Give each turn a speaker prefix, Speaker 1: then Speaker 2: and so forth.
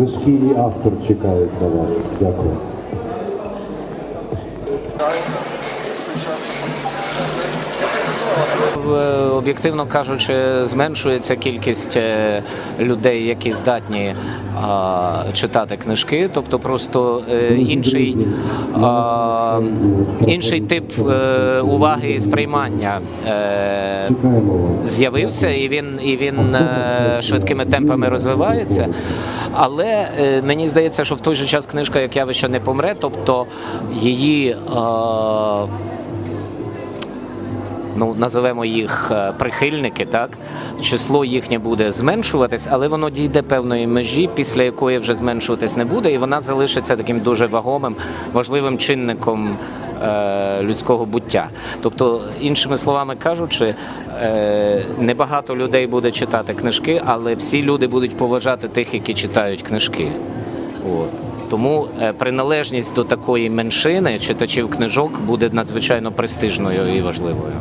Speaker 1: книжки і автор чекають на вас. Дякую.
Speaker 2: Е, Об'єктивно кажучи, зменшується кількість е, людей, які здатні читати книжки, тобто просто е, інший, інший тип е, уваги і сприймання е, з'явився, і він і він е, швидкими темпами розвивається. Але е, мені здається, що в той же час книжка як явище не помре, тобто її. Ну називемо їх е, прихильники, так число їхнє буде зменшуватись, але воно дійде певної межі, після якої вже зменшуватись не буде, і вона залишиться таким дуже вагомим, важливим чинником е, людського буття. Тобто, іншими словами кажучи, е, небагато людей буде читати книжки, але всі люди будуть поважати тих, які читають книжки. От. Тому е, приналежність до такої меншини читачів книжок буде надзвичайно престижною і важливою.